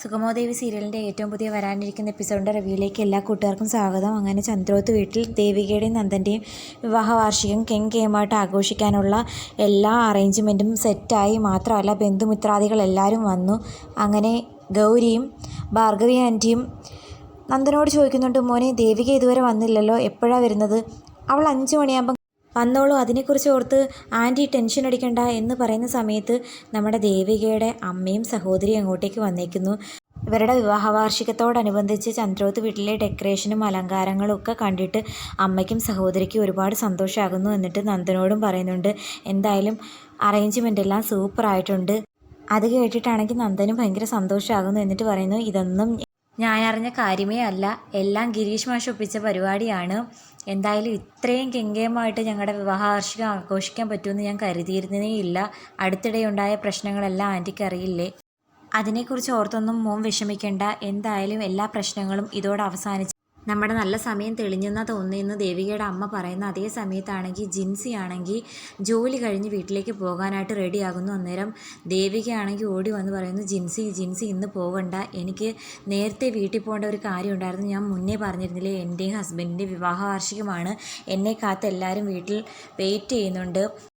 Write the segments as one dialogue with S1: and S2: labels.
S1: സുഗമോദേവി സീരിയലിന്റെ ഏറ്റവും പുതിയ വരാനിരിക്കുന്ന എപ്പിസോഡിന്റെ റിവ്യൂയിലേക്ക് എല്ലാ കൂട്ടുകാർക്കും സ്വാഗതം. അങ്ങനെ ചന്ദ്രോത്ത് വീട്ടിൽ ദേവികയുടെയും നന്ദന്റെയും വിവാഹ വാർഷികം കെങ്കേമായിട്ട് ആഘോഷിക്കാനുള്ള എല്ലാ അറേഞ്ച്മെന്റും സെറ്റായി മാത്രമല്ല ബന്ധുമിത്രാദികൾ എല്ലാവരും വന്നു. അങ്ങനെ ഗൗരിയും ഭാർഗവി ആന്റിയും നന്ദനോട് ചോദിക്കുന്നുണ്ട് മോനെ ദേവിക ഇതുവരെ വന്നില്ലല്ലോ? എപ്പോഴാണ് വരുന്നത്? അവൾ അഞ്ച് മണിയാകുമ്പം വന്നോളൂ. അതിനെക്കുറിച്ച് ഓർത്ത് ആന്റി ടെൻഷൻ അടിക്കണ്ട എന്ന് പറയുന്ന സമയത്ത് നമ്മുടെ ദേവികയുടെ അമ്മയും സഹോദരിയും അങ്ങോട്ടേക്ക് വന്നേക്കുന്നു. ഇവരുടെ വിവാഹവാർഷികത്തോടനുബന്ധിച്ച് ചന്ദ്രോത്ത് വീട്ടിലെ ഡെക്കറേഷനും അലങ്കാരങ്ങളും ഒക്കെ കണ്ടിട്ട് അമ്മയ്ക്കും സഹോദരിക്കും ഒരുപാട് സന്തോഷമാകുന്നു എന്നിട്ട് നന്ദനോടും പറയുന്നുണ്ട് എന്തായാലും അറേഞ്ച്മെന്റ് എല്ലാം സൂപ്പറായിട്ടുണ്ട് അത് കേട്ടിട്ടാണെങ്കിൽ നന്ദനും ഭയങ്കര സന്തോഷമാകുന്നു എന്നിട്ട് പറയുന്നു ഇതൊന്നും ഞാൻ അറിഞ്ഞ കാര്യമേ അല്ല. എല്ലാം ഗിരീഷ് മാഷ് ഒപ്പിച്ച പരിപാടിയാണ്. എന്തായാലും ഇത്രയും കെങ്കേമായിട്ട് ഞങ്ങളുടെ വിവാഹ വാർഷികം ആഘോഷിക്കാൻ പറ്റുമെന്ന് ഞാൻ കരുതിയിരുന്നേ ഇല്ല. അടുത്തിടെ ഉണ്ടായ പ്രശ്നങ്ങളെല്ലാം ആന്റിക്ക് അറിയില്ലേ? അതിനെക്കുറിച്ച് ഓർത്തൊന്നും മോൻ വിഷമിക്കേണ്ട. എന്തായാലും എല്ലാ പ്രശ്നങ്ങളും ഇതോടെ അവസാനിച്ച് നമ്മുടെ നല്ല സമയം തെളിഞ്ഞെന്നാ തോന്നിയെന്ന് ദേവികയുടെ അമ്മ പറയുന്ന അതേ സമയത്താണെങ്കിൽ ജിൻസി ആണെങ്കിൽ ജോലി കഴിഞ്ഞ് വീട്ടിലേക്ക് പോകാനായിട്ട് റെഡിയാകുന്നു. അന്നേരം ദേവികയാണെങ്കിൽ ഓടി വന്ന് പറയുന്നു ജിൻസി ജിൻസി ഇന്ന് പോകണ്ട എനിക്ക് നേരത്തെ വീട്ടിൽ പോകേണ്ട ഒരു കാര്യം ഉണ്ടായിരുന്നു. ഞാൻ മുന്നേ പറഞ്ഞിരുന്നില്ലേ എന്റെയും ഹസ്ബൻഡിന്റെ വിവാഹ വാർഷികമാണ് എന്നെ കാത്ത് എല്ലാവരും വീട്ടിൽ വെയിറ്റ് ചെയ്യുന്നുണ്ട്.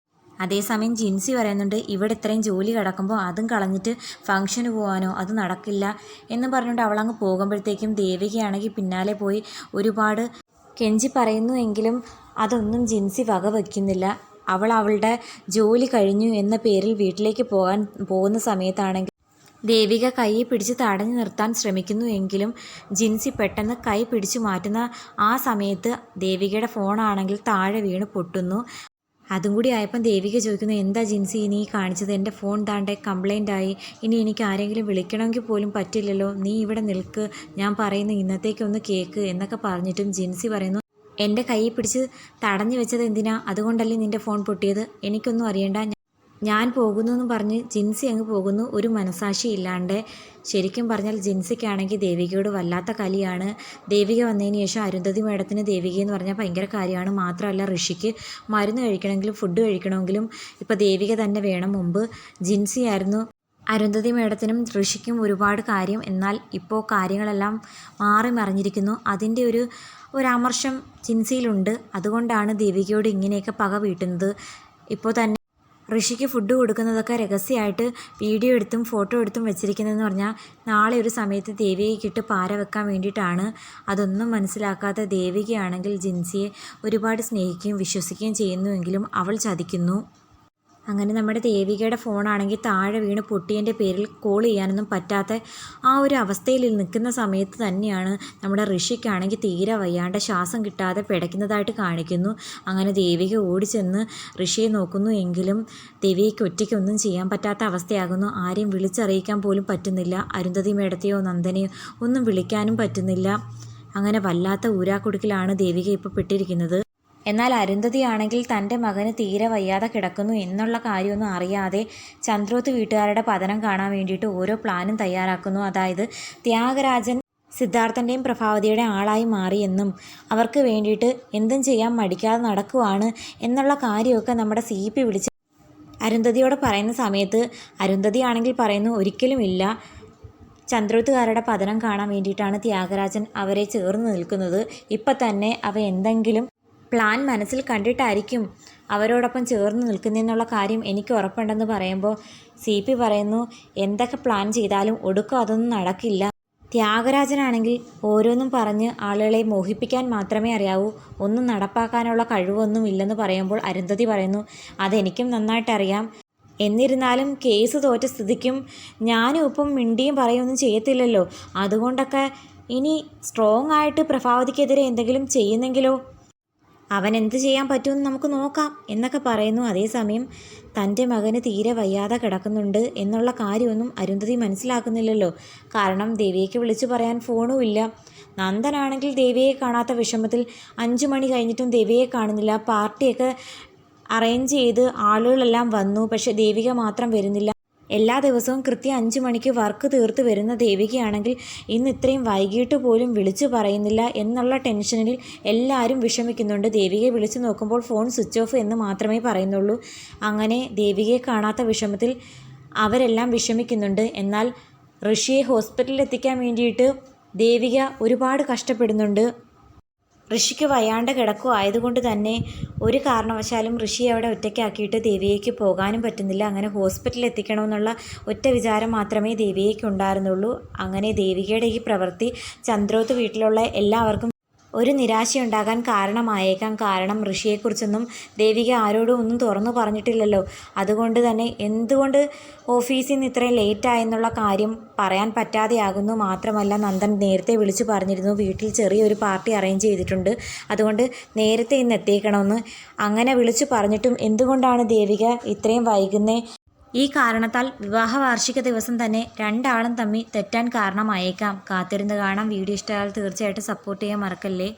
S1: അതേസമയം ജിൻസി പറയുന്നുണ്ട് ഇവിടെ ഇത്രയും ജോലി കിടക്കുമ്പോൾ അതും കളഞ്ഞിട്ട് ഫംഗ്ഷന് പോകാനോ അത് നടക്കില്ല എന്ന് പറഞ്ഞുകൊണ്ട് അവളങ്ങ് പോകുമ്പോഴത്തേക്കും ദേവികയാണെങ്കിൽ പിന്നാലെ പോയി ഒരുപാട് കെഞ്ചി പറയുന്നു എങ്കിലും അതൊന്നും ജിൻസി വക വയ്ക്കുന്നില്ല അവൾ അവളുടെ ജോലി കഴിഞ്ഞു എന്ന പേരിൽ വീട്ടിലേക്ക് പോകാൻ പോകുന്ന സമയത്താണെങ്കിൽ ദേവിക കൈ പിടിച്ച് തടഞ്ഞു നിർത്താൻ ശ്രമിക്കുന്നു എങ്കിലും ജിൻസി പെട്ടെന്ന് കൈ പിടിച്ചു മാറ്റുന്ന ആ സമയത്ത് ദേവികയുടെ ഫോണാണെങ്കിൽ താഴെ വീണ് പൊട്ടുന്നു. അതും കൂടി ആയപ്പം ദേവിക ചോദിക്കുന്നു എന്താ ജിൻസി നീ കാണിച്ചത്? എന്റെ ഫോൺ താണ്ടെ കംപ്ലൈന്റ് ആയി. ഇനി എനിക്ക് ആരെങ്കിലും വിളിക്കണമെങ്കിൽ പോലും പറ്റില്ലല്ലോ. നീ ഇവിടെ നിൽക്ക്. ഞാൻ പറയുന്നു ഇന്നത്തേക്കൊന്ന് കേക്ക് എന്നൊക്കെ പറഞ്ഞിട്ടും ജിൻസി പറയുന്നു എന്റെ കൈ പിടിച്ച് തടഞ്ഞു വെച്ചത് എന്തിനാ? അതുകൊണ്ടല്ലേ നിന്റെ ഫോൺ പൊട്ടിയത്? എനിക്കൊന്നും അറിയണ്ട. ഞാൻ പോകുന്നു എന്ന് പറഞ്ഞ് ജിൻസി അങ്ങ് പോകുന്നു. ഒരു മനസാക്ഷി ഇല്ലാണ്ട് ശരിക്കും പറഞ്ഞാൽ ജിൻസിക്കാണെങ്കിൽ ദേവികയോട് വല്ലാത്ത കലിയാണ്. ദേവിക വന്നതിന് ശേഷം അരുന്ധതി മേഡത്തിന് ദേവിക എന്ന് പറഞ്ഞാൽ ഭയങ്കര കാര്യമാണ്. മാത്രമല്ല ഋഷിക്ക് മരുന്ന് കഴിക്കണമെങ്കിലും ഫുഡ് കഴിക്കണമെങ്കിലും ഇപ്പോൾ ദേവിക തന്നെ വേണം മുമ്പ്. ജിൻസി ആയിരുന്നു അരുന്ധതി മേഡത്തിനും ഋഷിക്കും ഒരുപാട് കാര്യം. എന്നാൽ ഇപ്പോൾ കാര്യങ്ങളെല്ലാം മാറി മറിഞ്ഞിരിക്കുന്നു. അതിന്റെ ഒരു ഒരു അമർഷം ജിൻസിയിലുണ്ട്. അതുകൊണ്ടാണ് ദേവികയോട് ഇങ്ങനെയൊക്കെ പക വീട്ടുന്നത്. ഇപ്പോൾ തന്നെ ഋഷിക്ക് ഫുഡ് കൊടുക്കുന്നതൊക്കെ രഹസ്യമായിട്ട് വീഡിയോ എടുത്തും ഫോട്ടോ എടുത്തും വെച്ചിരിക്കുന്നതെന്ന് പറഞ്ഞാൽ നാളെ ഒരു സമയത്ത് ദേവികയ്ക്കിട്ട് പാര വെക്കാൻ വേണ്ടിയിട്ടാണ്. അതൊന്നും മനസ്സിലാക്കാത്ത ദേവികയാണെങ്കിൽ ജിൻസിയെ ഒരുപാട് സ്നേഹിക്കുകയും വിശ്വസിക്കുകയും ചെയ്യുന്നുവെങ്കിലും അവൾ ചതിക്കുന്നു. അങ്ങനെ നമ്മുടെ ദേവികയുടെ ഫോണാണെങ്കിൽ താഴെ വീണ് പൊട്ടിയതിന്റെ പേരിൽ കോൾ ചെയ്യാനൊന്നും പറ്റാത്ത ആ ഒരു അവസ്ഥയിൽ നിൽക്കുന്ന സമയത്ത് തന്നെയാണ് നമ്മുടെ ഋഷിക്കാണെങ്കിൽ തീരെ വയ്യാണ്ട് ശ്വാസം കിട്ടാതെ പിടയ്ക്കുന്നതായിട്ട് കാണിക്കുന്നു. അങ്ങനെ ദേവിക ഓടിച്ചെന്ന് ഋഷിയെ നോക്കുന്നു എങ്കിലും ദേവികയ്ക്ക് ഒറ്റയ്ക്കൊന്നും ചെയ്യാൻ പറ്റാത്ത അവസ്ഥയാകുന്നു. ആരെയും വിളിച്ചറിയിക്കാൻ പോലും പറ്റുന്നില്ല. അരുന്ധതി മേടത്തെയോ നന്ദനെയോ ഒന്നും വിളിക്കാനും പറ്റുന്നില്ല. അങ്ങനെ വല്ലാത്ത ഊരാക്കുടുക്കിലാണ് ദേവിക ഇപ്പോൾ പെട്ടിരിക്കുന്നത്. എന്നാൽ അരുന്ധതിയാണെങ്കിൽ തന്റെ മകന് തീരെ വയ്യാതെ കിടക്കുന്നു എന്നുള്ള കാര്യമൊന്നും അറിയാതെ ചന്ദ്രോത്ത് വീട്ടുകാരുടെ പതനം കാണാൻ വേണ്ടിയിട്ട് ഓരോ പ്ലാനും തയ്യാറാക്കുന്നു. അതായത് ത്യാഗരാജൻ സിദ്ധാർത്ഥന്റെയും പ്രഭാവതിയുടെ ആളായി മാറിയെന്നും അവർക്ക് വേണ്ടിയിട്ട് എന്തും ചെയ്യാൻ മടിക്കാതെ നടക്കുവാണ് എന്നുള്ള കാര്യമൊക്കെ നമ്മുടെ സി പി വിളിച്ച് അരുന്ധതിയോട് പറയുന്ന സമയത്ത് അരുന്ധതി ആണെങ്കിൽ പറയുന്നു ഒരിക്കലുമില്ല ചന്ദ്രോത്തുകാരുടെ പതനം കാണാൻ വേണ്ടിയിട്ടാണ് ത്യാഗരാജൻ അവരെ ചേർന്ന് നിൽക്കുന്നത്. ഇപ്പം തന്നെ അവ എന്തെങ്കിലും പ്ലാൻ മനസ്സിൽ കണ്ടിട്ടായിരിക്കും അവരോടൊപ്പം ചേർന്ന് നിൽക്കുന്നതെന്നുള്ള കാര്യം എനിക്ക് ഉറപ്പുണ്ടെന്ന് പറയുമ്പോൾ സി പി പറയുന്നു എന്തൊക്കെ പ്ലാൻ ചെയ്താലും ഒടുക്കം അതൊന്നും നടക്കില്ല. ത്യാഗരാജനാണെങ്കിൽ ഓരോന്നും പറഞ്ഞ് ആളുകളെ മോഹിപ്പിക്കാൻ മാത്രമേ അറിയാവൂ. ഒന്നും നടപ്പാക്കാനുള്ള കഴിവൊന്നും ഇല്ലെന്ന് പറയുമ്പോൾ അരുന്ധതി പറയുന്നു അതെനിക്കും നന്നായിട്ടറിയാം. എന്നിരുന്നാലും കേസ് തോറ്റ സ്ഥിതിക്കും ഞാനും ഇപ്പം മിണ്ടിയും പറയുകയൊന്നും ചെയ്യത്തില്ലല്ലോ. അതുകൊണ്ടൊക്കെ ഇനി സ്ട്രോങ് ആയിട്ട് പ്രഭാവതിക്കെതിരെ എന്തെങ്കിലും ചെയ്യുന്നെങ്കിലോ? അവൻ എന്ത് ചെയ്യാൻ പറ്റുമെന്ന് നമുക്ക് നോക്കാം എന്നൊക്കെ പറയുന്നു. അതേസമയം തന്റെ മകന് തീരെ വയ്യാതെ കിടക്കുന്നുണ്ട് എന്നുള്ള കാര്യമൊന്നും അരുന്ധതി മനസ്സിലാക്കുന്നില്ലല്ലോ. കാരണം ദേവിയേക്ക് വിളിച്ചു പറയാൻ ഫോണും ഇല്ല നന്ദനാണെങ്കിൽ ദേവിയെ കാണാത്ത വിഷമത്തിൽ അഞ്ചു മണി കഴിഞ്ഞിട്ടും ദേവിയെ കാണുന്നില്ല. പാർട്ടിയൊക്കെ അറേഞ്ച് ചെയ്ത് ആളുകളെല്ലാം വന്നു. പക്ഷേ ദേവിക മാത്രം വരുന്നില്ല. എല്ലാ ദിവസവും കൃത്യം അഞ്ച് മണിക്ക് വർക്ക് തീർത്ത് വരുന്ന ദേവികയാണെങ്കിൽ ഇന്ന് ഇത്രയും വൈകിട്ട് പോലും വിളിച്ചു പറയുന്നില്ല എന്നുള്ള ടെൻഷനിൽ എല്ലാവരും വിഷമിക്കുന്നുണ്ട്. ദേവികയെ വിളിച്ചു നോക്കുമ്പോൾ ഫോൺ സ്വിച്ച് ഓഫ് എന്ന് മാത്രമേ പറയുന്നുള്ളൂ. അങ്ങനെ ദേവികയെ കാണാത്ത വിഷമത്തിൽ അവരെല്ലാം വിഷമിക്കുന്നുണ്ട്. എന്നാൽ ഋഷിയെ ഹോസ്പിറ്റലിൽ എത്തിക്കാൻ വേണ്ടിയിട്ട് ദേവിക ഒരുപാട് കഷ്ടപ്പെടുന്നുണ്ട്. ഋഷിക്ക് വയ്യാണ്ട് കിടക്കുക ആയതുകൊണ്ട് തന്നെ ഒരു കാരണവശാലും ഋഷി അവിടെ ഒറ്റയ്ക്കാക്കിയിട്ട് ദേവിയേക്ക് പോകാനും പറ്റുന്നില്ല. അങ്ങനെ ഹോസ്പിറ്റലിൽ എത്തിക്കണമെന്നുള്ള ഒറ്റ വിചാരം മാത്രമേ ദേവിയേക്ക് ഉണ്ടായിരുന്നുള്ളൂ അങ്ങനെ ദേവികയുടെ ഈ പ്രവൃത്തി ചന്ദ്രോത്ത് വീട്ടിലുള്ള എല്ലാവർക്കും ഒരു നിരാശയുണ്ടാകാൻ കാരണമായേക്കാം. കാരണം ഋഷിയെക്കുറിച്ചൊന്നും ദേവിക ആരോടും ഒന്നും തുറന്നു പറഞ്ഞിട്ടില്ലല്ലോ. അതുകൊണ്ട് തന്നെ എന്തുകൊണ്ട് ഓഫീസിൽ നിന്ന് ഇത്രയും ലേറ്റായെന്നുള്ള കാര്യം പറയാൻ പറ്റാതെയാകുന്നു മാത്രമല്ല നന്ദൻ നേരത്തെ വിളിച്ചു പറഞ്ഞിരുന്നു. വീട്ടിൽ ചെറിയൊരു പാർട്ടി അറേഞ്ച് ചെയ്തിട്ടുണ്ട്. അതുകൊണ്ട് നേരത്തെ ഇന്ന് എത്തിക്കണമെന്ന് അങ്ങനെ വിളിച്ചു പറഞ്ഞിട്ടും എന്തുകൊണ്ടാണ് ദേവിക ഇത്രയും വൈകുന്നേ ഈ കാരണത്താൽ വിവാഹ വാർഷിക ദിവസം തന്നെ രണ്ടാളും തമ്മിൽ തെറ്റാൻ കാരണമായേക്കാം. കാത്തിരുന്ന് കാണാം. വീഡിയോ ഇഷ്ടമായാൽ തീർച്ചയായിട്ടും സപ്പോർട്ട് ചെയ്യാൻ മറക്കല്ലേ?